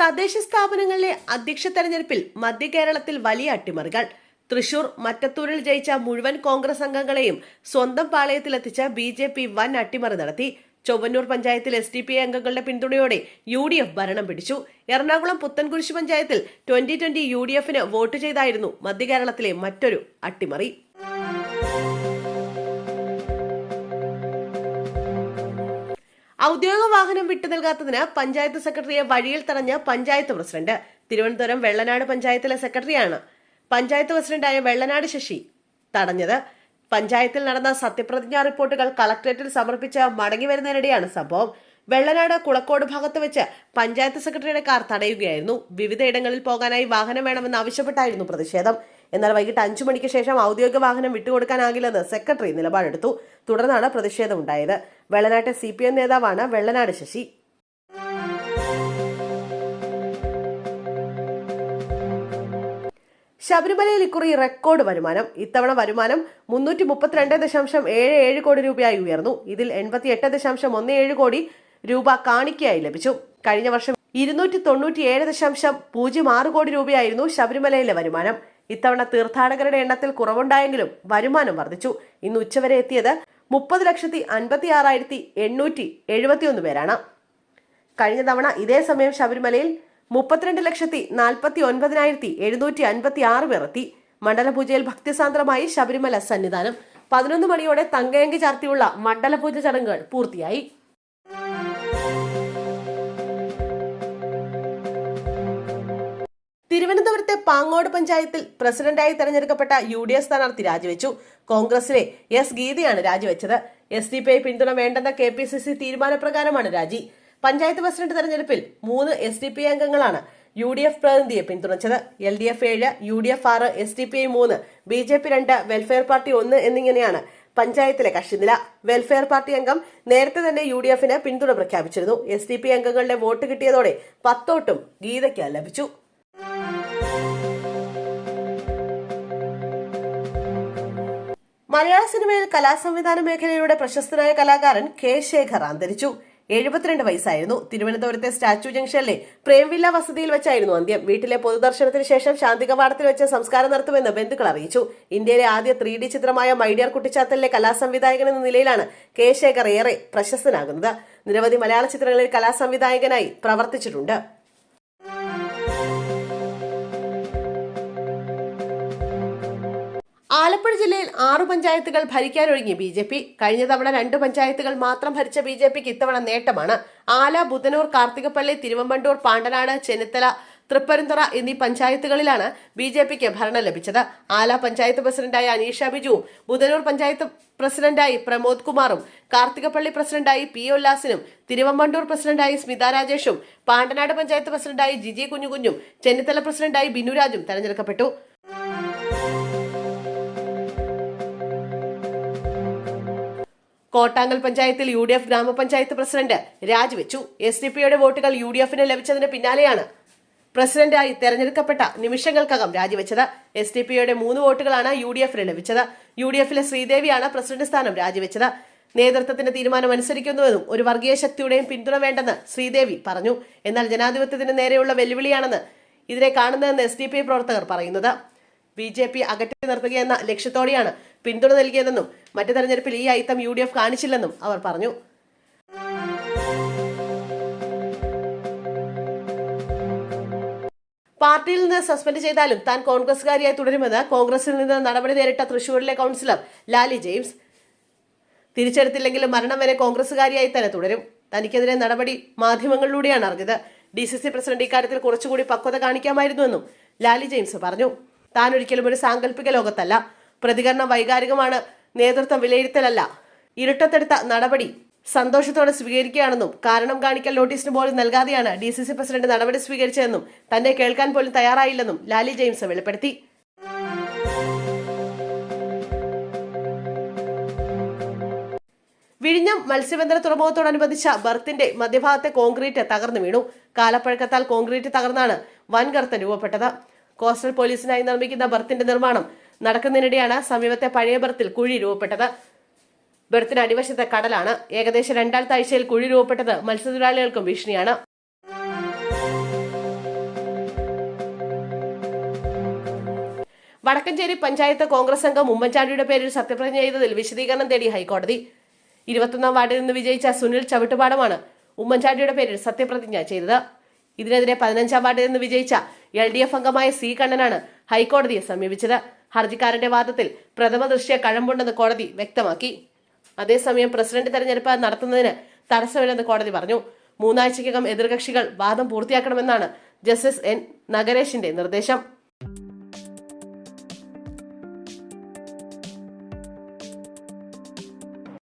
തദ്ദേശ സ്ഥാപനങ്ങളിലെ അധ്യക്ഷ തെരഞ്ഞെടുപ്പിൽ മധ്യ കേരളത്തിൽ വലിയ അട്ടിമറികൾ. തൃശൂർ മറ്റത്തൂരിൽ ജയിച്ച മുഴുവൻ കോൺഗ്രസ് അംഗങ്ങളെയും സ്വന്തം പാളയത്തിലെത്തിച്ച ബി ജെ പി വൻ അട്ടിമറി നടത്തി. ചൊവ്വന്നൂർ പഞ്ചായത്തിൽ എസ് ഡി പി അംഗങ്ങളുടെ പിന്തുണയോടെ യു ഡി എഫ് ഭരണം പിടിച്ചു. എറണാകുളം പുത്തൻകുരിശ് പഞ്ചായത്തിൽ ട്വന്റി ട്വന്റി യു ഡി എഫിന് വോട്ട് ചെയ്തായിരുന്നു മധ്യ കേരളത്തിലെ മറ്റൊരു അട്ടിമറി. ഔദ്യോഗിക വാഹനം വിട്ടു നൽകാത്തതിന് പഞ്ചായത്ത് സെക്രട്ടറിയെ വഴിയിൽ തടഞ്ഞ പഞ്ചായത്ത് പ്രസിഡന്റ്. തിരുവനന്തപുരം വെള്ളനാട് പഞ്ചായത്തിലെ സെക്രട്ടറിയാണ് പഞ്ചായത്ത് പ്രസിഡന്റായ വെള്ളനാട് ശശി തടഞ്ഞത്. പഞ്ചായത്തിൽ നടന്ന സത്യപ്രതിജ്ഞാ റിപ്പോർട്ടുകൾ കളക്ടറേറ്റിൽ സമർപ്പിച്ച് മടങ്ങി വരുന്നതിനിടെയാണ് സംഭവം. വെള്ളനാട് കുളക്കോട് ഭാഗത്ത് വെച്ച് പഞ്ചായത്ത് സെക്രട്ടറിയുടെ കാർ തടയുകയായിരുന്നു. വിവിധ ഇടങ്ങളിൽ പോകാനായി വാഹനം വേണമെന്ന് ആവശ്യപ്പെട്ടായിരുന്നു പ്രതിഷേധം. എന്നാൽ വൈകിട്ട് അഞ്ചു മണിക്ക് ശേഷം ഔദ്യോഗിക വാഹനം വിട്ടുകൊടുക്കാനാകില്ലെന്ന് സെക്രട്ടറി നിലപാടെടുത്തു. തുടർന്നാണ് പ്രതിഷേധമുണ്ടായത് വെള്ളനാട്ടെ സി പി എം നേതാവാണ് വെള്ളനാട് ശശി. ശബരിമലയിൽ ഇക്കുറി റെക്കോർഡ് വരുമാനം. ഇത്തവണ വരുമാനം മുന്നൂറ്റി മുപ്പത്തിരണ്ട് ദശാംശം ഏഴ് ഏഴ് കോടി രൂപയായി ഉയർന്നു. ഇതിൽ എൺപത്തി എട്ട് ദശാംശം ഒന്ന് ഏഴ് കോടി രൂപ കാണിക്കയായി ലഭിച്ചു. കഴിഞ്ഞ വർഷം ഇരുന്നൂറ്റി തൊണ്ണൂറ്റി ഏഴ് ദശാംശം പൂജ്യം ആറ് കോടി രൂപയായിരുന്നു ശബരിമലയിലെ വരുമാനം. ഇത്തവണ തീർത്ഥാടകരുടെ എണ്ണത്തിൽ കുറവുണ്ടായെങ്കിലും വരുമാനം വർദ്ധിച്ചു. ഇന്ന് ഉച്ചവരെ എത്തിയത് മുപ്പത് ലക്ഷത്തി അൻപത്തി ആറായിരത്തി എണ്ണൂറ്റി എഴുപത്തിയൊന്ന് പേരാണ്. കഴിഞ്ഞ തവണ ഇതേ സമയം ശബരിമലയിൽ മുപ്പത്തിരണ്ട് ലക്ഷത്തി നാൽപ്പത്തി ഒൻപതിനായിരത്തി എഴുന്നൂറ്റി അൻപത്തി ആറ് പേർ എത്തി. മണ്ഡലപൂജയിൽ ഭക്തിസാന്ദ്രമായി ശബരിമല സന്നിധാനം. പതിനൊന്ന് മണിയോടെ തങ്കയങ്കി ചാർത്തിയുള്ള മണ്ഡലപൂജ ചടങ്ങുകൾ പൂർത്തിയായി. പാങ്ങോട് പഞ്ചായത്തിൽ പ്രസിഡന്റായി തെരഞ്ഞെടുക്കപ്പെട്ട യു ഡി എഫ് സ്ഥാനാർത്ഥി രാജിവെച്ചു. കോൺഗ്രസിലെ എസ് ഗീതയാണ് രാജിവെച്ചത്. എസ് ഡി പി ഐ പിന്തുണ വേണ്ടെന്ന കെ പി സി സി തീരുമാനപ്രകാരമാണ് രാജി. പഞ്ചായത്ത് പ്രസിഡന്റ് തെരഞ്ഞെടുപ്പിൽ മൂന്ന് എസ് ഡി പി അംഗങ്ങളാണ് യു ഡി എഫ് പ്രതിനിധിയെ പിന്തുണച്ചത്. എൽ ഡി എഫ് ഏഴ് യു ഡി എഫ് ആറ് എസ് ഡി പി ഐ മൂന്ന് ബി ജെ പി രണ്ട് വെൽഫെയർ പാർട്ടി ഒന്ന് എന്നിങ്ങനെയാണ് പഞ്ചായത്തിലെ കക്ഷിനില. വെൽഫെയർ പാർട്ടി അംഗം നേരത്തെ തന്നെ യു ഡി എഫിന് പിന്തുണ പ്രഖ്യാപിച്ചിരുന്നു. എസ് ഡി പി അംഗങ്ങളുടെ വോട്ട് കിട്ടിയതോടെ പത്തോട്ടും ഗീതയ്ക്ക് ലഭിച്ചു. മലയാള സിനിമയിൽ കലാസംവിധാന മേഖലയിലൂടെ പ്രശസ്തനായ കലാകാരൻ കെ ശേഖർ അന്തരിച്ചു. എഴുപത്തിരണ്ട് വയസ്സായിരുന്നു. തിരുവനന്തപുരത്തെ സ്റ്റാച്യു ജംഗ്ഷനിലെ പ്രേംവില്ല വസതിയിൽ വെച്ചായിരുന്നു അന്ത്യം. വീട്ടിലെ പൊതുദർശനത്തിന് ശേഷം ശാന്തി കവാടത്തിൽ വെച്ച് സംസ്കാരം നടത്തുമെന്ന് ബന്ധുക്കൾ അറിയിച്ചു. ഇന്ത്യയിലെ ആദ്യ ത്രീ ഡി ചിത്രമായ മൈഡിയർ കുട്ടിച്ചാത്തലിലെ കലാസംവിധായകൻ എന്ന നിലയിലാണ് കെ ശേഖർ ഏറെ പ്രശസ്തനാകുന്നത്. നിരവധി മലയാള ചിത്രങ്ങളിൽ കലാസംവിധായകനായി പ്രവർത്തിച്ചിട്ടുണ്ട്. ആലപ്പുഴ ജില്ലയിൽ ആറു പഞ്ചായത്തുകൾ ഭരിക്കാനൊരുങ്ങി ബി ജെ പി. കഴിഞ്ഞ തവണ രണ്ട് പഞ്ചായത്തുകൾ മാത്രം ഭരിച്ച ബി ജെ പിക്ക് ഇത്തവണ നേട്ടമാണ്. ആല ബുധനൂർ കാർത്തികപ്പള്ളി തിരുവമ്പണ്ടൂർ പാണ്ടനാട് ചെന്നിത്തല തൃപ്പരന്തറ എന്നീ പഞ്ചായത്തുകളിലാണ് ബി ജെ പിക്ക് ഭരണം ലഭിച്ചത്. ആല പഞ്ചായത്ത് പ്രസിഡന്റായ അനീഷ ബിജുവും ബുധനൂർ പഞ്ചായത്ത് പ്രസിഡന്റായി പ്രമോദ് കുമാറും കാർത്തികപ്പള്ളി പ്രസിഡന്റായി പി ഉല്ലാസിനും തിരുവമ്പണ്ടൂർ പ്രസിഡന്റായി സ്മിത രാജേഷും പാണ്ടനാട് പഞ്ചായത്ത് പ്രസിഡന്റായി ജിജി കുഞ്ഞുകുഞ്ഞും ചെന്നിത്തല പ്രസിഡന്റായി ബിനുരാജും തെരഞ്ഞെടുക്കപ്പെട്ടു. കോട്ടാങ്കൽ പഞ്ചായത്തിൽ യു ഡി എഫ് ഗ്രാമപഞ്ചായത്ത് പ്രസിഡന്റ് രാജിവെച്ചു. എസ് ഡി പിയുടെ വോട്ടുകൾ യു ഡി എഫിന് ലഭിച്ചതിന് പിന്നാലെയാണ് പ്രസിഡന്റായി തെരഞ്ഞെടുക്കപ്പെട്ട നിമിഷങ്ങൾക്കകം രാജിവെച്ചത്. എസ് ഡി പിയുടെ മൂന്ന് വോട്ടുകളാണ് യു ഡി എഫിന് ലഭിച്ചത്. യു ഡി എഫിലെ ശ്രീദേവിയാണ് പ്രസിഡന്റ് സ്ഥാനം രാജിവെച്ചത്. നേതൃത്വത്തിന്റെ തീരുമാനം അനുസരിക്കുന്നുവെന്നും ഒരു വർഗീയ ശക്തിയുടെയും പിന്തുണ വേണ്ടെന്ന് ശ്രീദേവി പറഞ്ഞു. എന്നാൽ ജനാധിപത്യത്തിന് നേരെയുള്ള വെല്ലുവിളിയാണെന്ന് ഇതിനെ കാണുന്നതെന്ന് എസ് ഡി പി പ്രവർത്തകർ പറയുന്നത്. ബി ജെ പി അകറ്റി നിർത്തുകയെന്ന ലക്ഷ്യത്തോടെയാണ് പിന്തുണ നൽകിയതെന്നും മറ്റു തെരഞ്ഞെടുപ്പിൽ ഈ അയിത്തം യു ഡി എഫ് കാണിച്ചില്ലെന്നും അവർ പറഞ്ഞു. പാർട്ടിയിൽ നിന്ന് സസ്പെൻഡ് ചെയ്താലും താൻ കോൺഗ്രസുകാരിയായി തുടരുമെന്ന് കോൺഗ്രസിൽ നിന്ന് നടപടി നേരിട്ട തൃശൂരിലെ കൗൺസിലർ ലാലി ജെയിംസ്. തിരിച്ചെടുത്തില്ലെങ്കിലും മരണം വരെ കോൺഗ്രസുകാരിയായി തന്നെ തുടരും. തനിക്കെതിരെ നടപടി മാധ്യമങ്ങളിലൂടെയാണ് അറിഞ്ഞത്. ഡി സി സി പ്രസിഡന്റ് ഇക്കാര്യത്തിൽ കുറച്ചുകൂടി പക്വത കാണിക്കാമായിരുന്നുവെന്നും ലാലി ജെയിംസ് പറഞ്ഞു. താൻ ഒരിക്കലും ഒരു സാങ്കല്പിക ലോകത്തല്ല. പ്രതികരണം വൈകാരികമാണ്. നേതൃത്വം വിലയിരുത്തലല്ല. ഇരുട്ടത്തെടുത്ത നടപടി സന്തോഷത്തോടെ സ്വീകരിക്കുകയാണെന്നും കാരണം കാണിക്കൽ നോട്ടീസിന് പോലും നൽകാതെയാണ് ഡി സി സി പ്രസിഡന്റ് നടപടി സ്വീകരിച്ചതെന്നും തന്നെ കേൾക്കാൻ പോലും തയ്യാറായില്ലെന്നും ലാലി ജെയിംസ് വെളിപ്പെടുത്തി. വിഴിഞ്ഞം മത്സ്യബന്ധന തുറമുഖത്തോടനുബന്ധിച്ച ബർത്തിന്റെ മധ്യഭാഗത്തെ കോൺക്രീറ്റ് തകർന്നു വീണു. കാലപ്പഴക്കത്താൽ കോൺക്രീറ്റ് തകർന്നാണ് വൻ ഗർത്തം രൂപപ്പെട്ടത്. കോസ്റ്റൽ പോലീസിനായി നിർമ്മിക്കുന്ന ബർത്തിന്റെ നിർമ്മാണം നടക്കുന്നതിനിടെയാണ് സമീപത്തെ പഴയ ബർത്തിൽ കുഴി രൂപപ്പെട്ടത്. ബർത്തിന് അടിവശത്തെ കടലാണ് ഏകദേശം രണ്ടാമത്തെ ആഴ്ചയിൽ കുഴി രൂപപ്പെട്ടത്. മത്സ്യത്തൊഴിലാളികൾക്കും ഭീഷണിയാണ്. വടക്കഞ്ചേരി പഞ്ചായത്ത് കോൺഗ്രസ് അംഗം ഉമ്മൻചാണ്ടിയുടെ പേരിൽ സത്യപ്രതിജ്ഞ ചെയ്തതിൽ വിശദീകരണം തേടി ഹൈക്കോടതി. ഇരുപത്തൊന്നാം വാർഡിൽ നിന്ന് വിജയിച്ച സുനിൽ ചവിട്ടുപാടമാണ് ഉമ്മൻചാണ്ടിയുടെ പേരിൽ സത്യപ്രതിജ്ഞ ചെയ്തത്. ഇതിനെതിരെ പതിനഞ്ചാം വാർഡിൽ നിന്ന് വിജയിച്ച എൽ ഡി എഫ് അംഗമായ സി കണ്ണനാണ് ഹൈക്കോടതിയെ സമീപിച്ചത്. ഹർജിക്കാരന്റെ വാദത്തിൽ പ്രഥമ ദൃശ്യ കഴമ്പുണ്ടെന്ന് കോടതി വ്യക്തമാക്കി. അതേസമയം പ്രസിഡന്റ് തെരഞ്ഞെടുപ്പ് നടത്തുന്നതിന് തടസ്സമില്ലെന്ന് കോടതി പറഞ്ഞു. മൂന്നാഴ്ചയ്ക്കകം എതിർകക്ഷികൾ വാദം പൂർത്തിയാക്കണമെന്നാണ് ജസ്റ്റിസ് എൻ. നഗരേഷിന്റെ നിർദ്ദേശം.